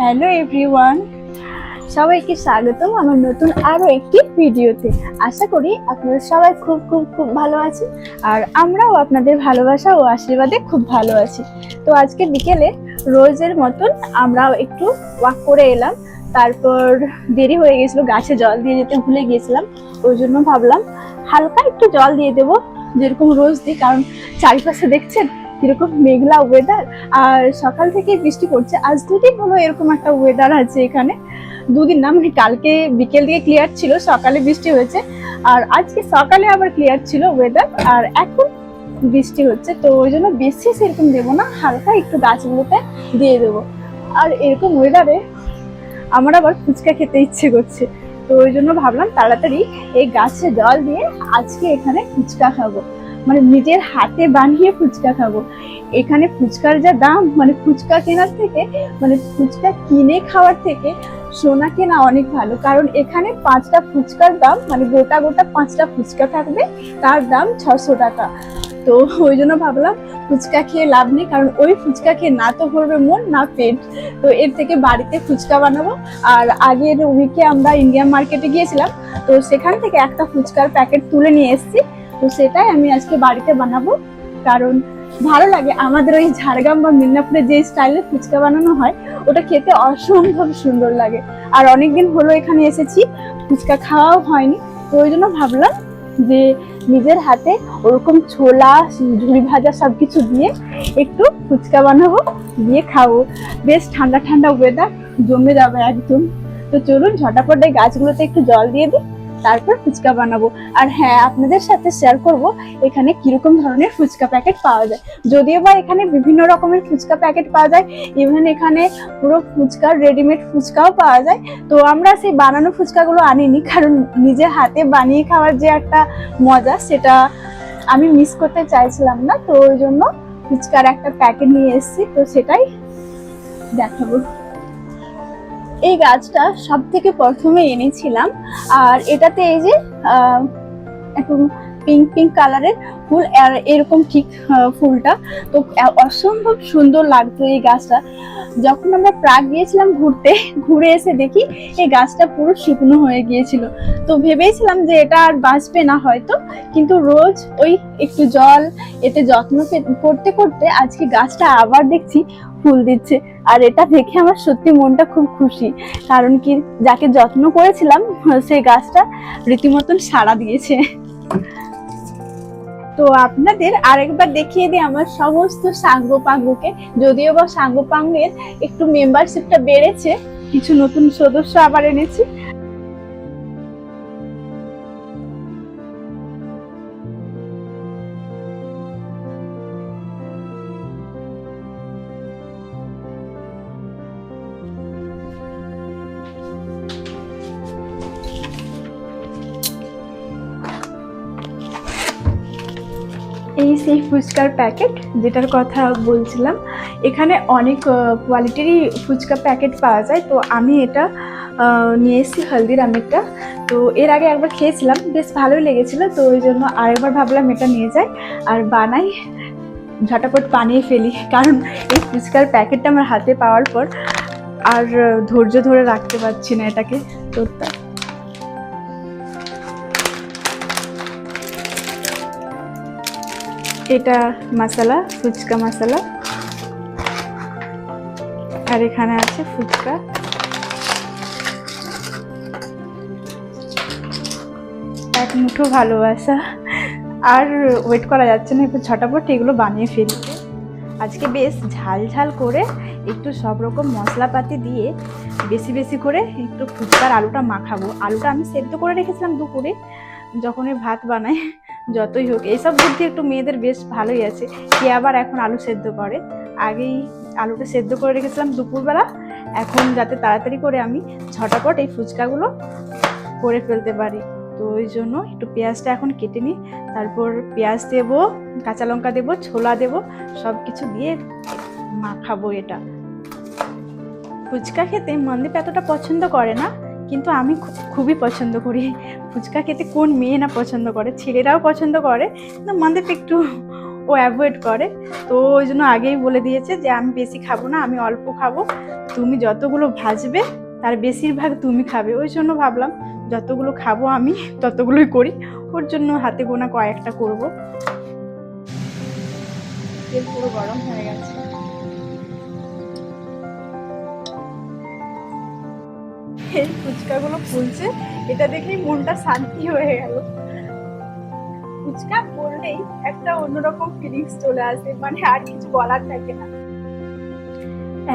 Hello everyone সবাইকে স্বাগতম আমার নতুন আরও একটি ভিডিওতে। আশা করি আপনারা সবাই খুব খুব খুব ভালো আছেন আর আমরাও আপনাদের ভালোবাসা ও আশীর্বাদে খুব ভালো আছি। তো আজকে বিকেলে রোজের মতন আমরাও একটু ওয়াক করে এলাম। তারপর দেরি হয়ে গেছিল, গাছে জল দিয়ে যেতে ভুলে গিয়েছিলাম। ওই জন্য ভাবলাম হালকা একটু জল দিয়ে দেবো, যেরকম রোজ দিই, কারণ চারিপাশে দেখছেন কীরকম মেঘলা ওয়েদার আর সকাল থেকে বৃষ্টি পড়ছে। আজ দুদিন হলো এরকম একটা ওয়েদার আছে এখানে। দুদিন না মানে কালকে বিকেল দিকে ক্লিয়ার ছিল, সকালে বৃষ্টি হয়েছে। আর আজকে সকালে আবার ক্লিয়ার ছিল ওয়েদার আর এখন বৃষ্টি হচ্ছে। তো ওই জন্য বেশি সেরকম দেবো না, হালকা একটু গাছগুলোতে দিয়ে দেবো। আর এরকম ওয়েদারে আমার আবার ফুচকা খেতে ইচ্ছে করছে। তো ওই জন্য ভাবলাম তাড়াতাড়ি এই গাছে জল দিয়ে আজকে এখানে ফুচকা খাব। মানে নিজের হাতে বানিয়ে ফুচকা খাব। এখানে ফুচকার যা দাম মানে ফুচকা কেনার থেকে মানে ফুচকা কিনে খাওয়ার থেকে সোনা কেনা অনেক ভালো। কারণ এখানে পাঁচটা ফুচকার দাম মানে গোটা গোটা পাঁচটা ফুচকা থাকবে, তার দাম ছশো টাকা। তো ওই জন্য ভাবলাম ফুচকা খেয়ে লাভ নেই, কারণ ওই ফুচকা খেয়ে না তো ভরবে মন, না পেট। তো এর থেকে বাড়িতে ফুচকা বানাবো। আর আগের উইকে আমরা ইন্ডিয়ান মার্কেটে গিয়েছিলাম, তো সেখান থেকে একটা ফুচকার প্যাকেট তুলে নিয়ে এসেছি। তো সেটাই আমি আজকে বাড়িতে বানাবো। কারণ ভালো লাগে আমাদের ওই ঝাড়গ্রাম বা মিদনাপুরে যে স্টাইলে ফুচকা বানানো হয়, ওটা খেতে অসম্ভব সুন্দর লাগে। আর অনেকদিন হলো এখানে এসেছি, ফুচকা খাওয়াও হয়নি। তো ওই জন্য ভাবলাম যে নিজের হাতে ওরকম ছোলা, ঝুড়ি ভাজা সব কিছু দিয়ে একটু ফুচকা বানাবো, দিয়ে খাব। বেশ ঠান্ডা ঠান্ডা ওয়েদার জমে যাবে একদম। তো চলুন ঝটাপট গাছগুলোতে একটু জল দিয়ে দিই। তারপর ফুচকা বানাবো। আর হ্যাঁ আপনাদের সাথে শেয়ার করব এখানে কীরকম ধরনের ফুচকা প্যাকেট পাওয়া যায়। যদিও বা এখানে বিভিন্ন রকমের ফুচকা প্যাকেট পাওয়া যায় ইভেন এখানে পুরো ফুচকার রেডিমেড ফুচকাও পাওয়া যায়। তো আমরা সেই বানানো ফুচকাগুলো আনিনি, কারণ নিজে হাতে বানিয়ে খাওয়ার যে একটা মজা, সেটা আমি মিস করতে চাইছিলাম না। তো ওই জন্য ফুচকার একটা প্যাকেট নিয়ে এসেছি, তো সেটাই দেখাবো। এই গাছটা সব থেকে প্রথমে এনেছিলাম। আর এটাতে এই যে একটু পিঙ্ক পিঙ্ক কালারের ফুল, আর এরকম ঠিক ফুলটা। তো অসম্ভব সুন্দর লাগতো এই গাছটা। যখন আমরা প্রাগ গিয়েছিলাম ঘুরতে, ঘুরে এসে দেখি এই গাছটা পুরো শুকনো হয়ে গিয়েছিল। তো ভেবেছিলাম যে এটা আর বাঁচবে না হয়তো, কিন্তু রোজ ওই একটু জল, এতে যত্ন করতে করতে আজকে গাছটা আবার দেখছি ফুল দিচ্ছে। আর এটা দেখে আমার সত্যি মনটা খুব খুশি। কারণ কি, যাকে যত্ন করেছিলাম, সেই গাছটা রীতিমতন সাড়া দিয়েছে। তো আপনাদের আরেকবার দেখিয়ে দিই আমার সমস্ত সাঙ্গ পাঙ্গুকে। যদিও বা সাঙ্গ পাঙ্গের একটু মেম্বারশিপটা বেড়েছে, কিছু নতুন সদস্য আবার এনেছি। এই সেই ফুচকার প্যাকেট যেটার কথা বলছিলাম। এখানে অনেক কোয়ালিটিরই ফুচকা প্যাকেট পাওয়া যায়। তো আমি এটা নিয়ে এসেছি হলদিরামেরটা। তো এর আগে একবার খেয়েছিলাম, বেশ ভালোই লেগেছিলো। তো ওই জন্য আরেকবার ভাবলাম এটা নিয়ে যাই আর বানাই। ঝটাপট বানিয়ে ফেলি, কারণ এই ফুচকার প্যাকেটটা আমার হাতে পাওয়ার পর আর ধৈর্য ধরে রাখতে পারছি না এটাকে। তো এটা মশলা, ফুচকা মশলা। আর এখানে আছে ফুচকা। এক মুঠো ভালোবাসা। আর ওয়েট করা যাচ্ছে না, একটু ঝটাপট এগুলো বানিয়ে ফেলতে। আজকে বেশ ঝাল ঝাল করে একটু সব রকম মশলাপাতি দিয়ে বেশি বেশি করে একটু ফুচকার আলুটা মাখাবো। আলুটা আমি সেদ্ধ করে রেখেছিলাম দুপুরে, যখনই ভাত বানাই যতই হোক এইসব বুদ্ধি একটু মেয়েদের বেশ ভালোই আছে। কে আবার এখন আলু সেদ্ধ করে। আগেই আলুটা সেদ্ধ করে রেখেছিলাম দুপুরবেলা। এখন যাতে তাড়াতাড়ি করে আমি ঝটাপট এই ফুচকাগুলো করে ফেলতে পারি। তো ওই জন্য একটু পেঁয়াজটা এখন কেটে নিই। তারপর পেঁয়াজ দেবো, কাঁচা লঙ্কা দেবো, ছোলা দেবো সব কিছু দিয়ে মাখাবো এটা। ফুচকা খেতে মন্দীপ এতটা পছন্দ করে না। কিন্তু আমি খুবই পছন্দ করি। ফুচকা খেতে কোন মেয়ে না পছন্দ করে? ছেলেরাও পছন্দ করে, কিন্তু মন্দীপ একটু ও অ্যাভয়েড করে। তো ওই জন্য আগেই বলে দিয়েছে যে, আমি বেশি খাব না, আমি অল্প খাব। তুমি যতগুলো ভাজবে, তার বেশিরভাগ তুমি খাবে। ওই জন্য ভাবলাম, যতগুলো খাব আমি, ততগুলোই করি। ওর জন্য হাতে গোনা কয়েকটা করব। তেল পুরো গরম হয়ে গেছে। এই ফুচকাগুলো ফুলছে। এটা দেখেই মনটা শান্তি হয়ে গেল। ফুচকা বললেই একটা অন্যরকম ফিলিংস চলে আসে মানে আর কিছু বলার থাকে না।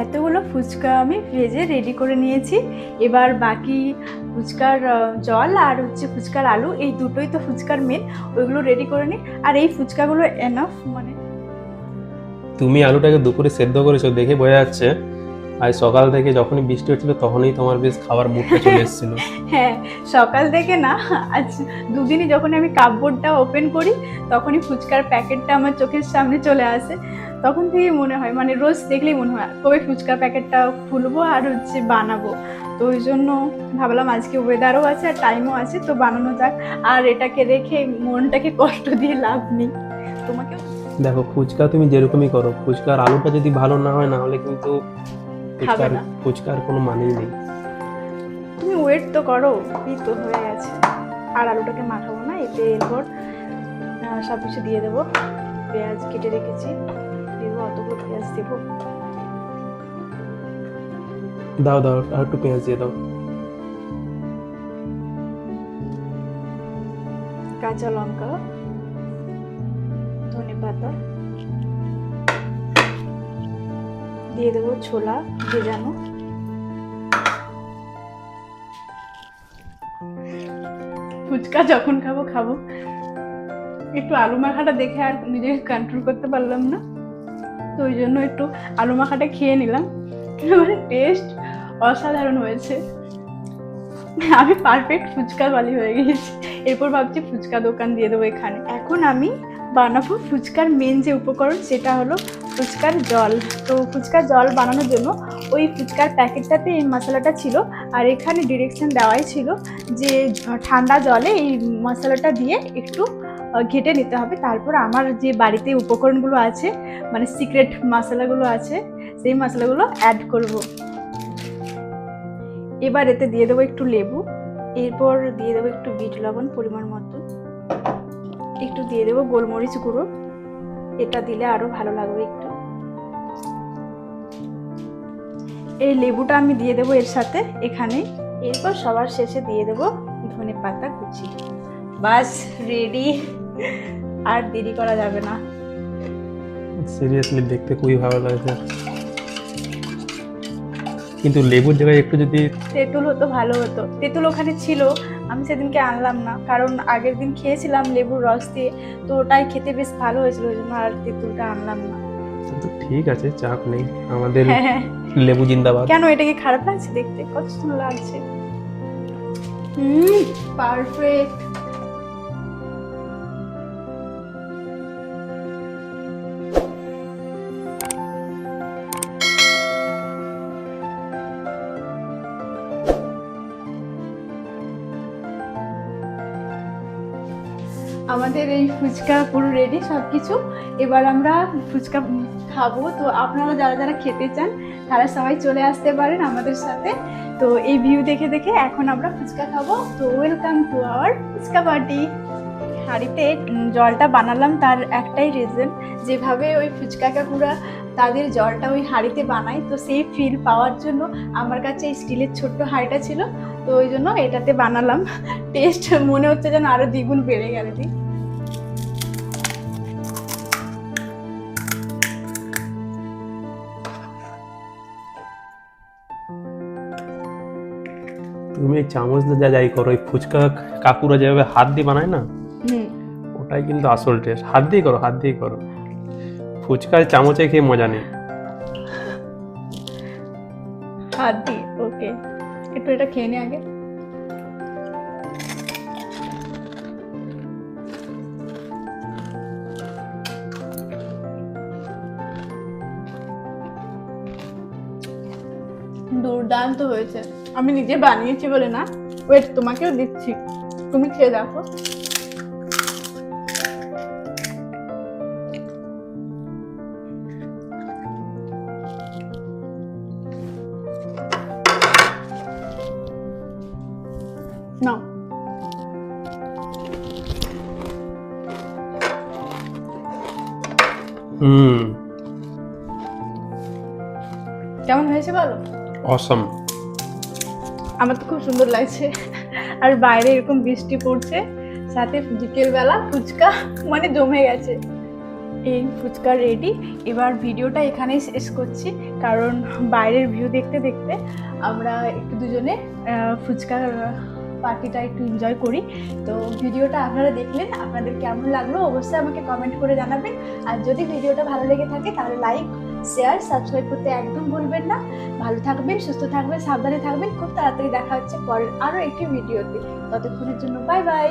এতগুলো ফুচকা আমি ভেজে রেডি করে নিয়েছি। এবার বাকি ফুচকার জল আর হচ্ছে ফুচকার আলু এই দুটোই তো ফুচকার মেন ওইগুলো রেডি করে নিই। আর এই ফুচকাগুলো এনাফ মানে তুমি আলুটাকে দুপুরে সেদ্ধ করেছ দেখে বোঝা যাচ্ছে আজ সকাল থেকে যখনই বৃষ্টি হচ্ছিল তখনই তোমার বেশ খাবার মুখে চলে এসেছিল। হ্যাঁ সকাল থেকে না আজ দুদিনই যখন আমি কাপবোর্ডটা ওপেন করি তখনই ফুচকার প্যাকেটটা আমার চোখের সামনে চলে আসে। তখন থেকেই মনে হয় মানে রোজ দেখলেই মনে হয় কবে ফুচকার প্যাকেটটা খুলবো আর হচ্ছে বানাবো। তো ওই জন্য ভাবলাম আজকে ওয়েদারও আছে আর টাইমও আছে তো বানানো যাক। আর এটাকে রেখে মনটাকে কষ্ট দিয়ে লাভ নেই। তোমাকে দেখো ফুচকা তুমি যেরকমই করো ফুচকার আলুটা যদি ভালো না হয় না হলে কিন্তু ফুচকার না। ফুচকার কোনো মানেই নেই। তুমি ওয়েট তো করো এই তো হয়ে গেছে। আর আলুটাকে মাখাবো না এতে এরপর আহ, সব কিছু দিয়ে দেবো। পেঁয়াজ কেটে রেখেছি দেবো অতগুলো পেঁয়াজ দেবো। দাও দাও আর একটু পেঁয়াজ দিয়ে দাও। কাঁচা লঙ্কা ধনে পাতা দিয়ে দেবো ছোলা ভেজানো। ফুচকা যখন খাব খাব। একটু আলু মাখাটা দেখে আর নিজেকে কন্ট্রোল করতে পারলাম না। তো ওই জন্য একটু আলু মাখাটা খেয়ে নিলাম। মানে টেস্ট অসাধারণ হয়েছে। আমি পারফেক্ট ফুচকা বালি হয়ে গেছি। এরপর ভাবছি ফুচকা দোকান দিয়ে দেবো এখানে। এখন আমি বানাবো ফুচকার মেন যে উপকরণ সেটা হলো ফুচকার জল। তো ফুচকার জল বানানোর জন্য ওই ফুচকার প্যাকেটটাতে এই মশলাটা ছিল আর এখানে ডিরেকশন দেওয়াই ছিল যে ঠান্ডা জলে এই মশলাটা দিয়ে একটু ঘেটে নিতে হবে। তারপর আমার যে বাড়িতে উপকরণগুলো আছে মানে সিক্রেট মশলাগুলো আছে, সেই মশলাগুলো অ্যাড করব। এবার এতে দিয়ে দেবো একটু লেবু, এরপর দিয়ে দেবো একটু বিট লবণ পরিমাণ মতো। একটু দিয়ে দেবো গোলমরিচ গুঁড়ো। এটা দিলে আরও ভালো লাগবে একটু। এই লেবুটা আমি দিয়ে দেবো এর সাথে এখানে। এরপর সবার শেষে দিয়ে দেবো ধনে পাতা কুচি। বাস রেডি আর দেরি করা যাবে না। সিরিয়াসলি দেখতে খুবই ভালো লাগছে। কিন্তু লেবুর জায়গায় একটু যদি তেঁতুল হতো ভালো হতো। তেঁতুল ওখানে ছিল আমি সেদিনকে আনলাম না। কারণ আগের দিন খেয়েছিলাম লেবুর রস দিয়ে তো ওটাই খেতে বেশ ভালো হয়েছিল ওই জন্য আর তেঁতুলটা আনলাম না। ঠিক আছে চাপ নেই। আমাদের হ্যাঁ লেবু জিন্দাবাদ। কেন এটা কি খারাপ লাগছে দেখতে? কত সুন্দর লাগছে। হুম পারফেক্ট আমাদের এই ফুচকা পুরো রেডি সব কিছু এবার আমরা ফুচকা খাব। তো আপনারা যারা যারা খেতে চান, তারা সবাই চলে আসতে পারেন আমাদের সাথে। তো এই ভিউ দেখে দেখে এখন আমরা ফুচকা খাব। তো welcome to our fuchka party হাঁড়িতে জলটা বানালাম, তার একটাই রিজন যেভাবে ওই ফুচকা কাকুরা তাদের জলটা ওই হাঁড়িতে বানায়, তো সেই ফিল পাওয়ার জন্য আমার কাছে এই স্টিলের ছোট্ট হাঁড়িটা ছিল, তো ওই জন্য এটাতে বানালাম। টেস্ট মনে হচ্ছে যেন আরও দ্বিগুণ বেড়ে গেল ঠিক তুমি চামচ দিয়ে যা, যাই করো ওই ফুচকা কাকুরা যেভাবে হাত দিয়ে বানায় না ওটাই কিন্তু আসল টেস্ট হাত দিয়ে করো, হাত দিয়ে করো। ফুচকার চামচে খেয়ে মজা নেই। হাত দিয়ে ওকে একটু এটা খেয়ে নি আগে। দুর্দান্ত হয়েছে। আমি নিজে বানিয়েছি বলে না। ওয়েট তোমাকেও দিচ্ছি। তুমি খেয়ে দেখো। কেমন হয়েছে বলো? অসম আমার তো খুব সুন্দর লাগছে। আর বাইরে এরকম বৃষ্টি পড়ছে সাথে বিকেলবেলা ফুচকা মানে জমে গেছে। এই ফুচকা রেডি এবার ভিডিওটা এখানেই শেষ করছি কারণ বাইরের ভিউ দেখতে দেখতে আমরা একটু দুজনে ফুচকা পার্টিটা একটু এনজয় করি। তো ভিডিওটা আপনারা দেখলেন আপনাদের কেমন লাগল অবশ্যই আমাকে কমেন্ট করে জানাবেন। আর যদি ভিডিওটা ভালো লেগে থাকে তাহলে লাইক শেয়ার সাবস্ক্রাইব করতে একদম ভুলবেন না। ভালো থাকবেন, সুস্থ থাকবেন, সাবধানে থাকবেন। খুব তাড়াতাড়ি দেখা হচ্ছে পরের আরও একটি ভিডিওতে ততক্ষণের জন্য বাই বাই